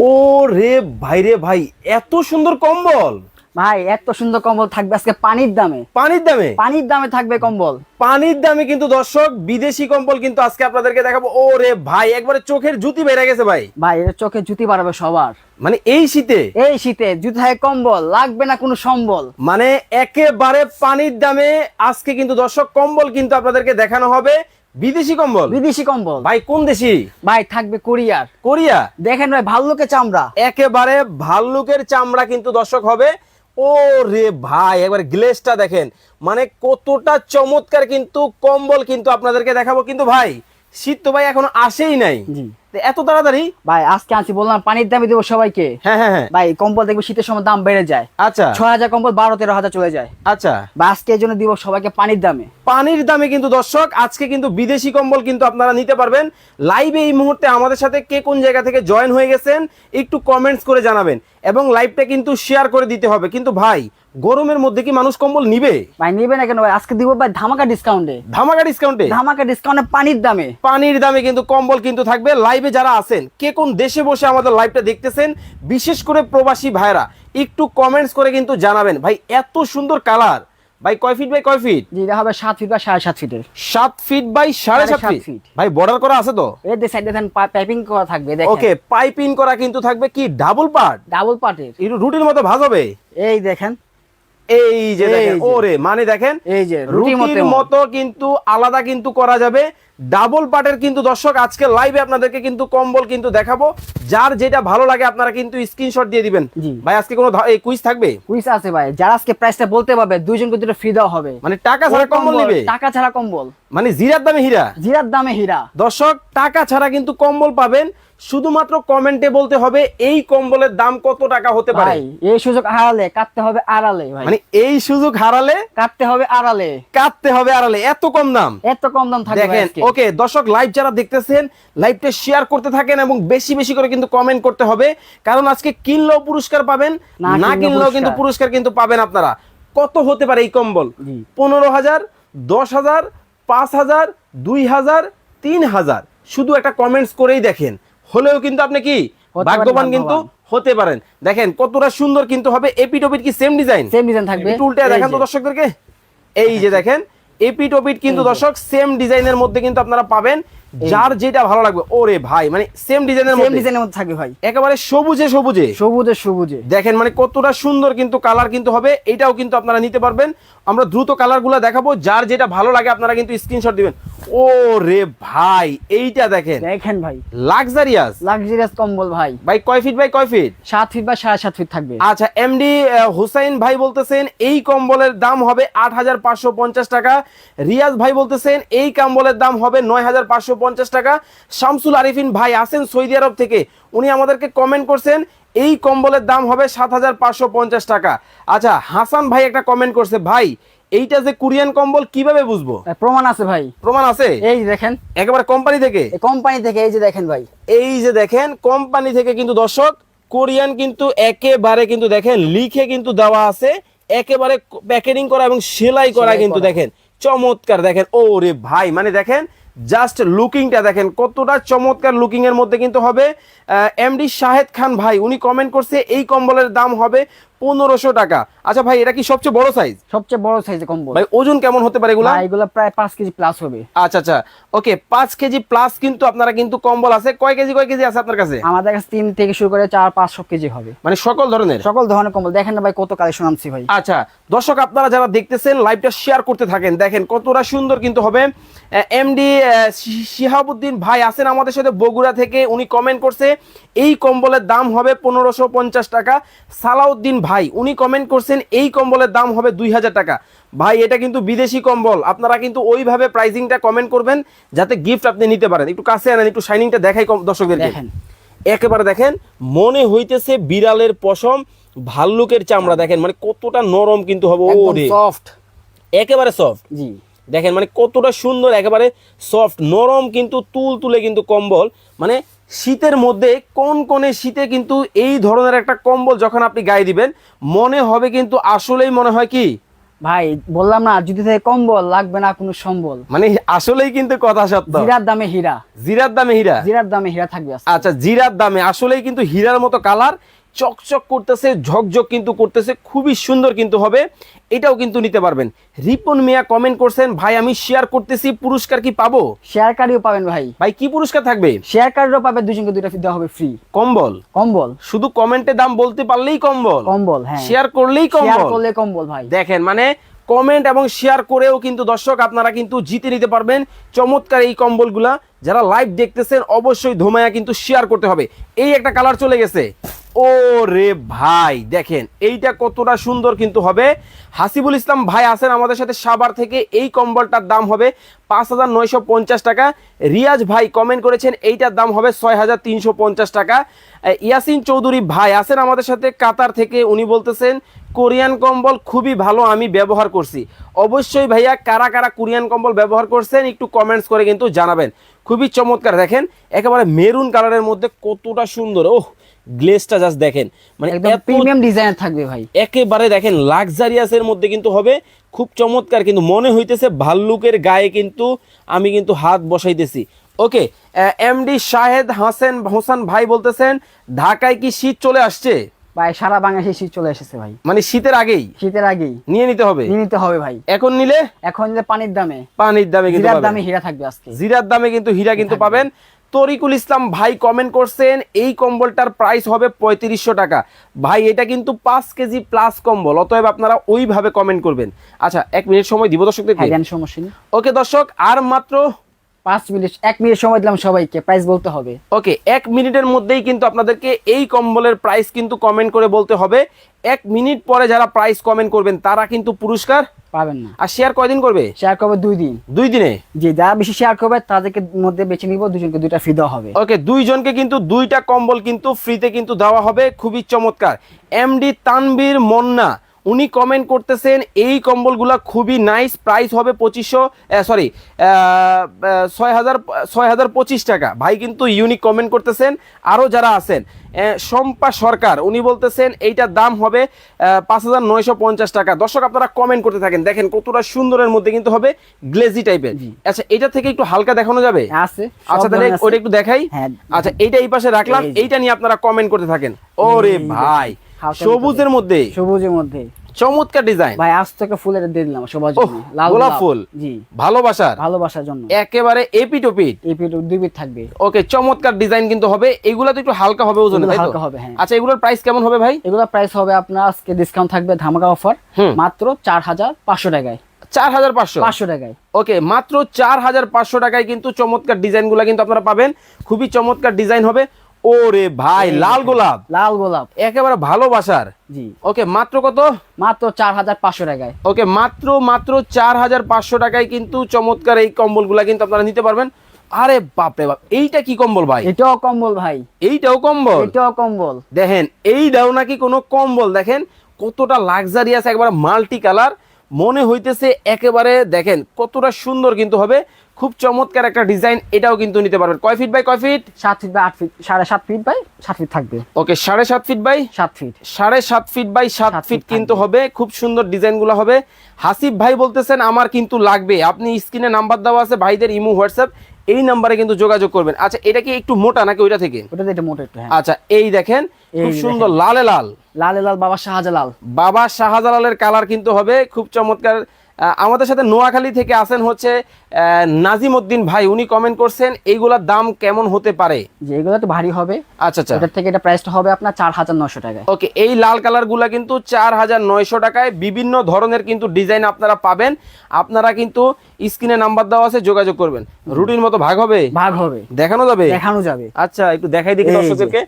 ও রে ভাই রে ভাই এত সুন্দর কম্বল। ভাই এত সুন্দর কম্বল থাকবে আজকে পানির দামে। পানির দামে? পানির দামে থাকবে কম্বল। পানির দামে কিন্তু দর্শক বিদেশি কম্বল কিন্তু আজকে আপনাদেরকে দেখাবো। ও রে ভাই একবারে চোখের জুতি বেড়ে গেছে ভাই। ভাই এটা চোখে জুতি বাড়াবে সবার। মানে এই শীতে? এই শীতে জুতি থাকে কম্বল লাগবে না কোনো সম্বল। মানে একেবারে পানির দামে আজকে কিন্তু দর্শক কম্বল কিন্তু আপনাদেরকে দেখানো হবে। বিদেশি কম্বল? বিদেশি কম্বল। ভাই কোন দেশি? ভাই থাকবে কোরিয়ার। কোরিয়া? দেখেন ভাই ভাল্লুকের চামড়া। একেবারে ভাল্লুকের চামড়া কিন্তু দর্শক হবে। ও রে ভাই একবার গ্লেসটা দেখেন। মানে কতটা চমৎকার কিন্তু কম্বল কিন্তু আপনাদেরকে দেখাবো। কিন্তু ভাই শীত তো ভাই এখনও আসেই নাই। এত তাড়াতাড়ি? ভাই আজকে আনছি বললাম পানির দামই দেবো সবাইকে। হ্যাঁ হ্যাঁ হ্যাঁ। ভাই কম্বল দেখবে শীতের সময় দাম বেড়ে যায়। আচ্ছা। ছয় হাজার কম্বল বারো তেরো হাজার চলে যায়। আচ্ছা। বা আজকে এই জন্য দিব সবাইকে পানির দামে। পানির দামে কিন্তু দর্শক আজকে কিন্তু বিদেশি কম্বল কিন্তু আপনারা নিতে পারবেন। লাইভে এই মুহূর্তে আমাদের সাথে কে কোন জায়গা থেকে জয়েন হয়ে গেছেন একটু কমেন্টস করে জানাবেন। এবং লাইভটা কিন্তু শেয়ার করে দিতে হবে। কিন্তু ভাই গরমের মধ্যে কি মানুষ কম্বল নিবে? ভাই নিবে না কেন ভাই? আজকে দিব ভাই ধামাকা ডিসকাউন্টে ধামাকা ডিসকাউন্টে ধামাকা ডিসকাউন্টে পানির দামে। পানির দামে কিন্তু কম্বল কিন্তু থাকবে। লাইভে যারা আছেন কে কোন দেশে বসে আমাদের লাইভটা দেখতেছেন বিশেষ করে প্রবাসী ভাইরা একটু কমেন্টস করে কিন্তু জানাবেন। ভাই এত সুন্দর কালার ভাই কয় ফিট বাই কয় ফিট যেটা হবে সাত ফিট বা সাড়ে সাত ফিটের সাত ফিট বাই সাড়ে সাত সাড়ে সাত ফিট ফিট। ভাই বর্ডার করা আছে তো? এর সাইডে দেখেন পাইপিং করা থাকবে দেখেন। ওকে পাইপিং করা কিন্তু থাকবে কি? ডাবল পার্ট ডাবল পার্টের এর। রুটির মতো ভাঁজ হবে? এই দেখেন। এই যে দেখেন ওরে মানে দেখেন এই যে রুটির মতো কিন্তু আলাদা কিন্তু করা যাবে। ডাবল পার্টের কিন্তু দর্শক আজকে লাইভে আপনাদেরকে কিন্তু কম্বল কিন্তু দেখাবো। যার যেটা ভালো লাগে আপনারা কিন্তু স্ক্রিনশট দিয়ে দিবেন। জি। ভাই আজকে কোনো কুইজ থাকবে? কুইজ আছে ভাই। যারা আজকে প্রাইসটা বলতে পারবে দুইজনকে দুটো ফ্রি দেওয়া হবে। মানে টাকা ছাড়া কম্বল নেবে? টাকা ছাড়া কম্বল। মানে জিরার দামে হীরা? জিরার দামে হীরা। দর্শক টাকা ছাড়া কিন্তু কম্বল পাবেন। শুধুমাত্র কমেন্টে বলতে হবে এই কম্বলের দাম কত টাকা হতে পারে? এই সুযোগ হারালে কাটতে হবে আড়ালে মানে এই সুযোগ হারালে কাটতে হবে আড়ালে। কাটতে হবে আড়ালে। এত কম দাম? এত কম দাম থাকবে দেখেন ওকে দর্শক লাইভ যারা দেখতেছেন লাইভটা শেয়ার করতে থাকেন এবং বেশি বেশি করে কিন্তু কমেন্ট করতে হবে। কারণ আজকে কিনলেও পুরস্কার পাবেন না কিনলেও কিন্তু পুরস্কার। কিন্তু পাবেন আপনারা। কত হতে পারে এই কম্বল। পনেরো হাজার দশ হাজার পাঁচ হাজার দুই হাজার তিন হাজার। শুধু একটা কমেন্টস করেই দেখেন। হলেও কিন্তু আপনি কি? ভাগ্যবান কিন্তু হতে পারেন। দেখেন কতটা সুন্দর কিন্তু হবে এপিটোপিট কি সেম ডিজাইন সেম ডিজাইন থাকবে। টুলটা দেখেন তো দর্শকদেরকে। এই যে দেখেন এপিটোপিট কিন্তু দর্শক সেম ডিজাইনের মধ্যে কিন্তু আপনারা পাবেন। যার যেটা ভালো লাগবে ওরে ভাই মানে সেম ডিজাইনের সেম ডিজাইনের মধ্যে। থাকবে ভাই। একেবারে সবুজে সবুজে। সবুজে সবুজে। দেখেন মানে কতটা সুন্দর কিন্তু কালার কিন্তু হবে এটাও কিন্তু আপনারা নিতে পারবেন। আমরা দ্রুত কালারগুলো দেখাবো যার যেটা ভালো লাগে আপনারা কিন্তু স্ক্রিনশট দিবেন। ও রে ভাই এইটা দেখেন। দেখেন ভাই। লাক্সারিয়াস লাক্সারিয়াস কম্বল ভাই। ভাই কয় ফিট ভাই কয় ফিট সাত ফিট বা সাড়ে সাত ফিট থাকবে। আচ্ছা এমডি হুসাইন ভাই বলতেছেন এই কম্বলের দাম হবে আট হাজার পাঁচশো পঞ্চাশ টাকা। রিয়াজ ভাই বলতেছেন এই কম্বলের দাম হবে নয় হাজার পাঁচশো পঞ্চাশ টাকা। শামসুল আরিফিন ভাই আছেন সৌদি আরব থেকে। উনি আমাদেরকে কমেন্ট করছেন এই কম্বলের দাম হবে সাত হাজার পাঁচশো পঞ্চাশ টাকা। আচ্ছা হাসান ভাই একটা কমেন্ট করছে ভাই এইটা যে কোরিয়ান কম্বল কীভাবে বুঝব? প্রমাণ আছে ভাই। প্রমাণ আছে? এই দেখেন। একেবারে কোম্পানি থেকে? কোম্পানি থেকে এই যে দেখেন ভাই। এই যে দেখেন কোম্পানি থেকে কিন্তু দর্শক কোরিয়ান কিন্তু একেবারে কিন্তু দেখেন লিখে কিন্তু দেওয়া আছে। একেবারে প্যাকেটিং করা এবং সেলাই করা কিন্তু দেখেন চমৎকার দেখেন। ও রে ভাই মানে দেখেন জাস্ট লুকিংটা দেখেন, কতটা চমৎকার লুকিং এর মধ্যে কিন্তু হবে। এমডি শাহেদ খান ভাই, উনি কমেন্ট করছে, এই কম্বলের দাম হবে পনেরোশো টাকা। আচ্ছা ভাই এটা কি সবচেয়ে বড় সাইজ সবচেয়ে বড় সাইজের কম্বল ভাই ওজন কেমন হতে পারে এগুলা? এগুলো প্রায় পাঁচ কেজি প্লাস হবে। আচ্ছা আচ্ছা। ওকে পাঁচ কেজি প্লাস কিন্তু আপনারা কিন্তু কম্বল আছে। কয় কেজি কয় কেজি আছে আপনার কাছে? আমাদের কাছে তিন থেকে শুরু করে চার পাঁচশো কেজি হবে। মানে সকল ধরনের? সকল ধরনের কম্বল। দেখেন না ভাই কত কালেকশন আনছি ভাই। আচ্ছা দর্শক আপনারা যারা দেখতেছেন লাইভটা শেয়ার করতে থাকেন দেখেন কতটা সুন্দর কিন্তু হবে। এমডি শিহাবুদ্দিন ভাই আছেন আমাদের সাথে বগুড়া থেকে উনি কমেন্ট করছে এই কম্বলের দাম হবে পনেরোশো পঞ্চাশ টাকা। সালাউদ্দিন ভাই উনি কমেন্ট করছেন এই কম্বলের দাম হবে দুই হাজার টাকা। ভাই এটা কিন্তু বিদেশি কম্বল। আপনারা কিন্তু ওইভাবে প্রাইসিংটা কমেন্ট করবেন যাতে গিফট আপনি নিতে পারেন। একটু কাছে আনেন একটু শাইনিংটা দেখাই কম- দর্শকদের দেখেন। একেবারে দেখেন মনে হইতেছে বিড়ালের পশম ভাল্লুকের চামড়া। দেখেন মানে কতটা নরম কিন্তু হবে। ও সফট একেবারে সফট জি। দেখেন মানে কতটা সুন্দর একেবারে সফট নরম কিন্তু তুল তুলে কিন্তু কম্বল। মানে শীতের মধ্যে কোন কোনে শীতে কিন্তু এই ধরনের একটা কম্বল যখন আপনি গায়ে দিবেন মনে হবে কিন্তু আসলেই মনে হয় কি? ভাই বললাম না যদি থেকে কম্বল লাগবে না কোনো সম্বল। মানে আসলেই কিন্তু কথা সত্য। জিরার দামে হীরা। জিরার দামে হীরা? জিরার দামে হীরা থাকবে আচ্ছা জিরার দামে আসলেই কিন্তু হীরার মতো কালার চকচক করতেছে ঝকঝক কিন্তু করতেছে খুবই সুন্দর কিন্তু হবে। এটাও কিন্তু নিতে পারবেন। রিপন মিয়া কমেন্ট করছেন ভাই আমি শেয়ার করতেছি পুরস্কার কি পাবো? শেয়ার কার্ডও পাবেন ভাই। ভাই কি পুরস্কার থাকবে? শেয়ার কার্ডও পাবে দুজনকে দুইটা দেওয়া হবে ফ্রি কম্বল? কম্বল। শুধু কমেন্টে দাম বলতে পারলেই কম্বল। কম্বল হ্যাঁ। শেয়ার করলেই শেয়ার কম্বল। করলে কম্বল ভাই। দেখেন মানে কমেন্ট এবং শেয়ার করেও কিন্তু দর্শক আপনারা কিন্তু জিতে নিতে পারবেন। চমৎকার এই কম্বলগুলা। যারা লাইভ দেখতেছেন অবশ্যই ধোমায়া কিন্তু শেয়ার করতে হবে। এই একটা কালার চলে গেছে। ও রে ভাই, দেখেন, এইটা কতটা সুন্দর কিন্তু হবে। হাসিবুল ইসলাম ভাই আছেন আমাদের সাথে সাবার থেকে, এই কম্বলটার দাম হবে পাঁচ হাজার নয়শো পঞ্চাশ টাকা। রিয়াজ ভাই কমেন্ট করেছেন, এইটার দাম হবে ছয় হাজার তিনশো পঞ্চাশ টাকা। ইয়াসিন চৌধুরী ভাই আছেন আমাদের সাথে কাতার থেকে, উনি বলতেছেন, কোরিয়ান কম্বল খুবই ভালো, আমি ব্যবহার করছি। অবশ্যই ভাইয়া, কারা কারা কোরিয়ান কম্বল ব্যবহার করছেন, একটু কমেন্টস করে কিন্তু জানাবেন। খুবই চমৎকার, দেখেন, একেবারে মেরুন কালারের মধ্যে কতটা সুন্দর, ওহ! গ্লেসটা জাস্ট দেখেন। মানে একদম প্রিমিয়াম ডিজাইনের থাকবে ভাই। একেবারে দেখেন লাক্সারিয়াসের মধ্যে কিন্তু হবে। খুব চমৎকার কিন্তু মনে হইতেছে ভাল্লুকের গায়ে কিন্তু আমি কিন্তু হাত বসাইতেছি। ওকে এমডি শাহেদ হাসান হোসেন ভাই বলতেছেন ঢাকায় কি শীত চলে আসছে? ভাই সারা বাংলাদেশে শীত চলে এসেছে ভাই। মানে শীতের আগেই? শীতের আগেই। নিয়ে নিতে হবে? নিয়ে নিতে হবে ভাই। এখন নিলে? এখন যে পানির দামে। পানির দামে কিন্তু জিরার দামে হীরা থাকবে আজকে। জিরার দামে কিন্তু হীরা কিন্তু পাবেন। তরিকুল ইসলাম ভাই কমেন্ট করছেন এই কম্বলটার প্রাইস হবে পঁয়ত্রিশশো টাকা। ভাই এটা কিন্তু পাঁচ কেজি প্লাস কম্বল অতএব আপনারা ওইভাবে কমেন্ট করবেন। আচ্ছা এক মিনিট সময় দিব দর্শক দেখবেন সমস্যা ওকে দর্শক আর মাত্র পাঁচ মিনিট এক মিনিট সময় দিলাম সবাইকে প্রাইস বলতে হবে। ওকে এক মিনিটের মধ্যেই কিন্তু আপনাদেরকে এই কম্বলের প্রাইস কিন্তু কমেন্ট করে বলতে হবে। এক মিনিট পরে যারা প্রাইস কমেন্ট করবেন তারা কিন্তু পুরস্কার পাবেন না। আর শেয়ার কয়দিন করবে? শেয়ার করবে দুই দিন। দুই দিনে? যে যারা বেশি শেয়ার করবে তাদেরকে মধ্যে বেছে নিব দুজনকে দুইটা ফ্রি দেওয়া হবে। ওকে দুইজনকে কিন্তু দুইটা কম্বল কিন্তু ফ্রিতে কিন্তু দেওয়া হবে। খুবই চমৎকার। এমডি তানবীর মন্না উনি কমেন্ট করতেছেন এই কম্বলগুলা খুবই নাইস প্রাইস হবে পঁচিশশো সরি ছয় হাজার ছয় হাজার পঁচিশ টাকা। ভাই কিন্তু ইউনিক কমেন্ট করতেছেন আরও যারা আছেন। শম্পা সরকার উনি বলতেছেন এইটার দাম হবে পাঁচ হাজার নয়শো পঞ্চাশ টাকা। দর্শক আপনারা কমেন্ট করতে থাকেন দেখেন কতটা সুন্দরের মধ্যে কিন্তু হবে গ্লেজি টাইপের আচ্ছা এটা থেকে একটু হালকা দেখানো যাবে? আছে আচ্ছা তাহলে। ওটা একটু দেখাই। হ্যাঁ। আচ্ছা এইটা এই পাশে রাখলাম এইটা নিয়ে আপনারা কমেন্ট করতে থাকেন। ওরে ভাই সবুজের মধ্যে। সবুজের মধ্যে। চমৎকার ডিজাইন। ভাই আজ থেকে ফুলের দিয়ে দিলাম সবার জন্য। লাল গোলাপ ফুল। জি। ভালোবাসার। ভালোবাসার জন্য। একেবারে এপিট ওপিট এই পিঠ দুই পিঠ থাকবে। ওকে চমৎকার ডিজাইন কিন্তু হবে। এগুলা তো একটু হালকা হবে ওজনে তাই তো? হালকা হবে, হ্যাঁ। আচ্ছা এগুলোর প্রাইস কেমন হবে ভাই? এগুলো প্রাইস হবে আপনার আজকে ডিসকাউন্ট থাকবে ধামাকা অফার মাত্র চার হাজার পাঁচশো টাকায়। চার হাজার পাঁচশো? পাঁচশো টাকায়। ওকে মাত্র চার হাজার পাঁচশো টাকায় কিন্তু চমৎকার ডিজাইনগুলো কিন্তু আপনারা পাবেন। খুবই চমৎকার ডিজাইন হবে। ওরে ভাই লাল গোলাপ। লাল গোলাপ। একেবারে ভালোবাসার জি। ওকে মাত্র কত? মাত্র চার হাজার পাঁচশো টাকায়। ওকে মাত্র মাত্র চার হাজার পাঁচশো টাকায় কিন্তু চমৎকার এই কম্বলগুলা কিন্তু আপনারা নিতে পারবেন। আরে বাপরে বাপ এইটা কি কম্বল ভাই? এটাও কম্বল ভাই। এইটাও কম্বল? এটাও কম্বল। দেখেন এইটাও নাকি কোনো কম্বল দেখেন। কতটা লাক্সারিয়াস একবার মাল্টি কালার মনে হইতেছে একেবারে দেখেন কতটা সুন্দর কিন্তু হবে। খুব চমৎকার একটা ডিজাইন এটাও কিন্তু নিতে পারবেন। কয় ফিট বাই কয় ফিট সাত ফিট বাই আট ফিট সাড়ে সাত ফিট বাই সাত ফিট থাকবে। ওকে সাড়ে সাত ফিট বাই সাত ফিট সাড়ে সাত ফিট বাই সাত ফিট কিন্তু হবে। খুব সুন্দর ডিজাইনগুলো হবে। হাসিফ ভাই বলতেছেন আমার কিন্তু লাগবে। আপনি স্ক্রিনে নাম্বার দেওয়া আছে ভাইদের ইমো হোয়াটসঅ্যাপ এই নাম্বারে কিন্তু যোগাযোগ করবেন। আচ্ছা এটা কি একটু মোটা নাকি ওইটা থেকে? ওটা মোটা একটু হ্যাঁ। আচ্ছা এই দেখেন খুব সুন্দর লালে লাল। লালে লাল বাবা শাহজালাল। বাবা শাহজালালের কালার কিন্তু হবে খুব চমৎকার। আমাদের সাথে নোয়াখালী থেকে আসেন হচ্ছে নাজিম উদ্দিন ভাই। উনি কমেন্ট করছেন এইগুলার দাম কেমন হতে পারে? যে এগুলো তো ভারী হবে। আচ্ছা আচ্ছা। এটার থেকে এটা প্রাইসটা হবে আপনার চার হাজার নশো টাকায়। ওকে এই লাল কালারগুলা কিন্তু চার হাজার নয়শো টাকায়। বিভিন্ন ধরনের কিন্তু ডিজাইন আপনারা পাবেন। আপনারা কিন্তু স্ক্রিনে নাম্বার দেওয়া আছে যোগাযোগ করবেন। রুটিন মতো ভাগ হবে? ভাগ হবে। দেখানো যাবে? দেখানো যাবে। আচ্ছা একটু দেখাই দেখি দর্শকদেরকে।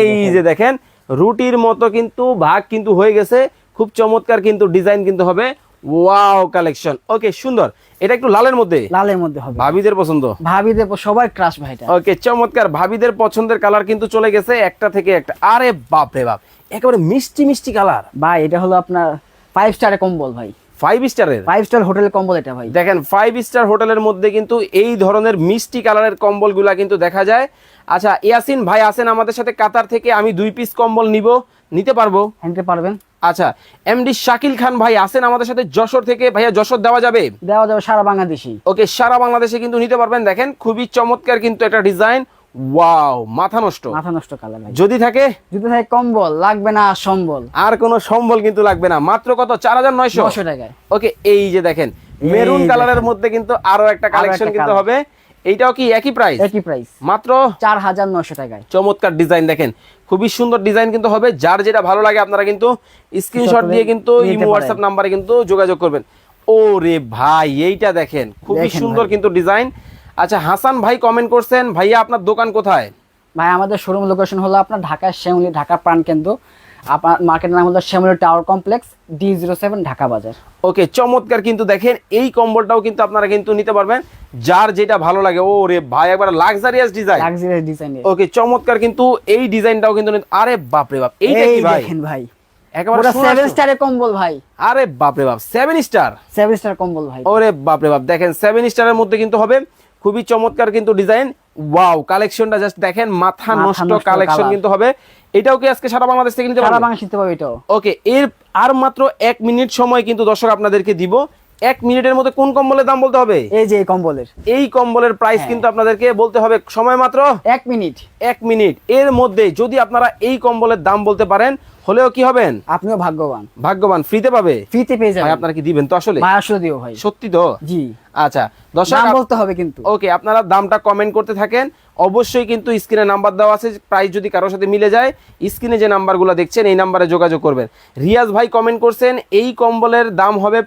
এই যে দেখেন রুটির মতো কিন্তু ভাগ কিন্তু হয়ে গেছে। খুব চমৎকার কিন্তু ডিজাইন কিন্তু হবে। Wow collection. ওকে সুন্দর। এটা একটু লালের মধ্যে? লালের মধ্যে হবে। ভাবিদের পছন্দ? ভাবিদের সবাই সবার ক্রাশ ভাইটা ওকে চমৎকার। ভাবিদের পছন্দের কালার কিন্তু চলে গেছে একটা থেকে একটা। আরে বাপ রে বাপ একেবারে মিষ্টি মিষ্টি কালার ভাই এটা হলো আপনার ফাইভ স্টারে কম্বল ভাই। ফাইভ স্টারের ফাইভ স্টার হোটেলের কম্বল এটা ভাই। দেখেন ফাইভ স্টার হোটেলের মধ্যে কিন্তু এই ধরনের মিষ্টি কালারের কম্বলগুলা কিন্তু দেখা যায়। আচ্ছা ইয়াসিন ভাই আছেন আমাদের সাথে কাতার থেকে আমি দুই পিস কম্বল নিব। নিতে পারব? নিতে পারবেন। আচ্ছা এমডি শাকিল খান ভাই আছেন আমাদের সাথে যশোর থেকে। ভাইয়া যশোর দেওয়া যাবে? দেওয়া যাবে সারা বাংলাদেশি ওকে সারা বাংলাদেশে কিন্তু নিতে পারবেন। দেখেন খুবই চমৎকার কিন্তু একটা ডিজাইন ওয়াও মাথা নষ্ট। মাথা নষ্ট কালার যদি থাকে? যদি থাকে কম্বল লাগবে না সম্বল। আর কোনো সম্বল কিন্তু লাগবে না। মাত্র কত? চার হাজার নয়শো? টাকায়। ওকে এই যে দেখেন মেরুন কালারের মধ্যে কিন্তু আরও একটা কালেকশন কিন্তু হবে। এইটাও কি একই প্রাইস একই প্রাইস মাত্র? চার হাজার নশো টাকায়। চমৎকার ডিজাইন দেখেন। খুবই সুন্দর ডিজাইন কিন্তু হবে। যার যেটা ভালো লাগে আপনারা কিন্তু স্ক্রিনশট দিয়ে কিন্তু ইমো হোয়াটসঅ্যাপ নাম্বারে কিন্তু যোগাযোগ করবেন। ও রে ভাই এইটা দেখেন। খুবই সুন্দর কিন্তু ডিজাইন আচ্ছা হাসান ভাই কমেন্ট করছেন ভাইয়া আপনার দোকান কোথায়? ভাই আমাদের শোরুম লোকেশন হলো আপনার ঢাকার শ্যামলি ঢাকা প্রাণকেন্দ্র আপনার মার্কেটের নাম হলো Shyamoli tower complex D zero seven Dhaka বাজার। ওকে চমৎকার কিন্তু দেখেন এই কম্বলটাও কিন্তু আপনারা কিন্তু নিতে পারবেন যার যেটা ভালো লাগে ও রে ভাই একবার লাক্সারিয়াস ডিজাইন লাক্সারিয়াস ডিজাইনের ওকে চমৎকার কিন্তু এই ডিজাইনটাও কিন্তু আরে বাপ রে বাপ এইটা এই কি ভাই? দেখেন ভাই একেবারে পুরো সেভেন চোখ। স্টারের কম্বল ভাই। আরে বাপ রে বাপ সেভেন স্টার সেভেন স্টার কম্বল ভাই। ওরে বাপরে বাপ দেখেন সেভেন স্টারের মধ্যে কিন্তু হবে খুবই চমৎকার কিন্তু ডিজাইন ওয়াও কালেকশনটা জাস্ট দেখেন মাথা নষ্ট কালেকশন কিন্তু হবে। এটাও কি আজকে সারা বাংলাদেশ থেকে নিতে সারা পারবেন বাংলা শিখতে পারবে এটাও। ওকে এর আর মাত্র এক মিনিট সময় কিন্তু দর্শক আপনাদেরকে দিব। এক মিনিটের মধ্যে কোন কম্বলের দাম বলতে হবে? এই যে এই কম্বলের। এই কম্বলের প্রাইস হ্যাঁ। কিন্তু আপনাদেরকে বলতে হবে সময় মাত্র এক মিনিট। এক মিনিট। এর মধ্যে যদি আপনারা এই কম্বলের দাম বলতে পারেন হলেও কি হবেন? আপনিও ভাগ্যবান। ভাগ্যবান ফ্রিতে পাবে? ফ্রিতে পেয়ে যাবেন। আপনারা কি দিবেন? তো আসলে? ভাই আসলে দিও ভাই। সত্যি তো? জি। আচ্ছা দর্শক দাম আপ- বলতে হবে কিন্তু। ওকে আপনারা দামটা কমেন্ট করতে থাকেন। অবশ্যই কিন্তু স্ক্রিনে নাম্বার দেওয়া আছে প্রাইস যদি কারোর সাথে মিলে যায় স্ক্রিনে যে নাম্বারগুলো দেখছেন এই নাম্বারে যোগাযোগ করবেন। রিয়াজ ভাই কমেন্ট করছেন এই কম্বলের দাম হবে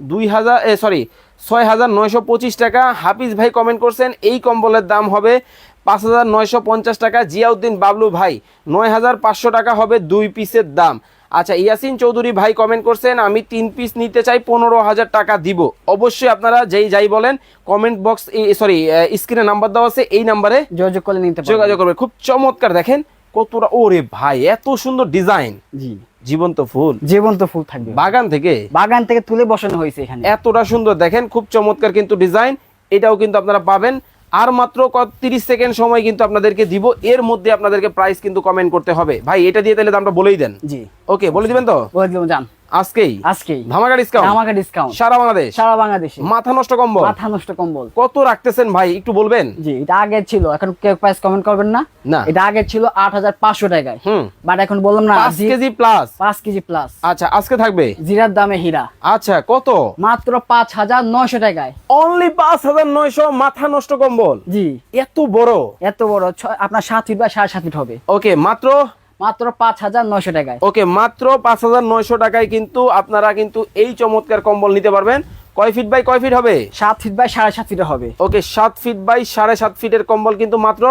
দুই হাজার এ সরি ছয় হাজার নয়শো পঁচিশ টাকা। হাফিজ ভাই কমেন্ট করছেন এই কম্বলের দাম হবে পাঁচ হাজার নয়শো পঞ্চাশ টাকা। জিয়াউদ্দিন বাবলু ভাই নয় হাজার পাঁচশো টাকা হবে দুই পিসের দাম। আচ্ছা ইয়াসিন চৌধুরী ভাই কমেন্ট করছেন আমি তিন পিস নিতে চাই পনেরো হাজার টাকা দিব। অবশ্যই আপনারা যেই যাই বলেন কমেন্ট বক্স সরি স্ক্রিনে নাম্বার দেওয়া আছে এই নাম্বারে যোগাযোগ করলে নিতে যোগাযোগ করবেন। খুব চমৎকার দেখেন কতটা ওরে ভাই এত সুন্দর ডিজাইন জি। জীবন্ত ফুল। জীবন্ত ফুল থাকবে। বাগান থেকে? বাগান থেকে তুলে বসানো হয়েছে এখানে। এতটা সুন্দর দেখেন খুব চমৎকার কিন্তু ডিজাইন এটাও কিন্তু আপনারা পাবেন। আর মাত্র তিরিশ সেকেন্ড সময় কিন্তু আপনাদেরকে দিব। এর মধ্যে আপনাদেরকে প্রাইস কিন্তু কমেন্ট করতে হবে। ভাই এটা দিয়ে তাহলে দামটা বলেই দেন। জি। ওকে বলে দিবেন তো? বলে দিবেন যান। আজকেই? আজকেই। ধামাকা ডিসকাউন্ট আমাকে ডিসকাউন্ট সারা বাংলাদেশ? সারা বাংলাদেশে। মাথা নষ্ট কম্বল? মাথা নষ্ট কম্বল। কত রাখতেছেন ভাই একটু বলবেন? জি এটা আগে ছিল এখন কেউ প্রাইস কমেন্ট করবেন না। না। এটা আগে ছিল আট হাজার পাঁচশো টাকায়। হুম। বাট এখন বললাম না পাঁচ জি- কেজি প্লাস পাঁচ কেজি প্লাস আচ্ছা আজকে থাকবে? জিরার দামে হীরা। আচ্ছা কত? মাত্র পাঁচ হাজার নয়শো টাকায়। অনলি পাঁচ হাজার নয়শো মাথা নষ্ট কম্বল? জি। এত বড়? এত বড় আপনার সাত ফিট বা সাড়ে সাত ফিট হবে। ওকে মাত্র মাত্র পাঁচ হাজার নয়শো টাকায়। ওকে মাত্র পাঁচ হাজার নয়শো টাকায় কিন্তু আপনারা কিন্তু এই চমৎকার কম্বল নিতে পারবেন। কয় ফিট বাই কয় ফিট হবে? সাত ফিট বাই সাড়ে সাত ফিট হবে। ওকে সাত ফিট বাই সাড়ে সাত ফিটের কম্বল কিন্তু মাত্র?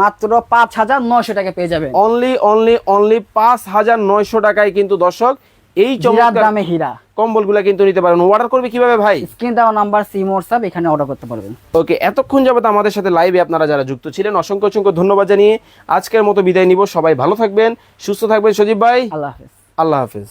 মাত্র পাঁচ হাজার নয়শো টাকা পেয়ে যাবেন। অনলি অনলি অনলি পাঁচ হাজার নয়শো টাকায় কিন্তু দর্শক এই চমৎকার দামে হীরা। কম্বলগুলো কিন্তু নিতে পারেন অর্ডার করবে কীভাবে ভাই? স্ক্রিন দেওয়া নাম্বার সিম হোয়াটসঅ্যাপ এখানে অর্ডার করতে পারবেন। ওকে এতক্ষণ যাবত আমাদের সাথে লাইভে আপনারা যারা যুক্ত ছিলেন অসংখ্য অসংখ্য ধন্যবাদ জানিয়ে আজকের মতো বিদায় নিব। সবাই ভালো থাকবেন সুস্থ থাকবেন। সজীব ভাই আল্লাহ হাফেজ। আল্লাহ হাফিজ।